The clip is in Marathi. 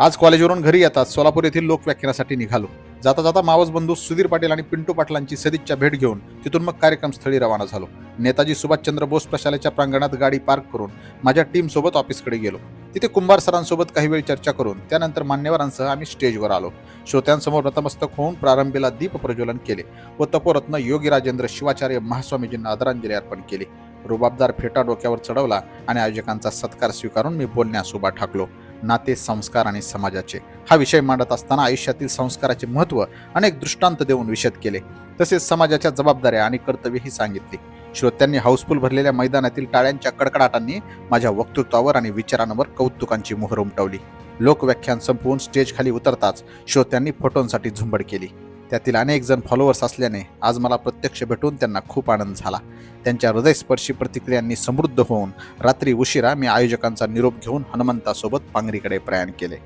आज कॉलेजवरून घरी येतात सोलापूर येथील लोकव्याख्यानासाठी निघालो. जाता जाता मावस बंधू सुधीर पाटील आणि पिंटू पाटलांची सदिच्छा भेट घेऊन तिथून मग कार्यक्रमस्थळी रवाना झालो. नेताजी सुभाषचंद्र बोस प्रशालेच्या प्रांगणात गाडी पार्क करून माझ्या टीमसोबत ऑफिसकडे गेलो. तिथे कुंभार सरांसोबत काही वेळ चर्चा करून त्यानंतर मान्यवरांसह आम्ही स्टेजवर आलो. श्रोत्यांसमोर नतमस्तक होऊन प्रारंभीला दीप प्रज्वलन केले व तपोरत्न योगी राजेंद्र शिवाचार्य महास्वामीजींना आदरांजली अर्पण केली. रुबाबदार फेटा डोक्यावर चढवला आणि आयोजकांचा सत्कार स्वीकारून मी बोलण्यास उभा ठाकलो. नाते संस्कार आणि समाजाचे. हा विषय मांडत असताना आयुष्यातील संस्काराचे महत्त्व अनेक दृष्टांत देऊन विशद केले. तसेच समाजाच्या जबाबदाऱ्या आणि कर्तव्यही सांगितली. श्रोत्यांनी हाऊसफुल भरलेल्या मैदानातील टाळ्यांच्या कडकडाटांनी माझ्या वक्तृत्वावर आणि विचारांवर कौतुकांची मोहर उमटवली. लोकव्याख्यान संपवून स्टेज खाली उतरताच श्रोत्यांनी फोटोंसाठी झुंबड केली. त्यातील अनेक जण फॉलोअर्स असल्याने आज मला प्रत्यक्ष भेटून त्यांना खूप आनंद झाला. त्यांच्या हृदयस्पर्शी प्रतिक्रियांनी समृद्ध होऊन रात्री उशिरा मी आयोजकांचा निरोप घेऊन हनुमंतासोबत पांगरीकडे प्रयाण केले.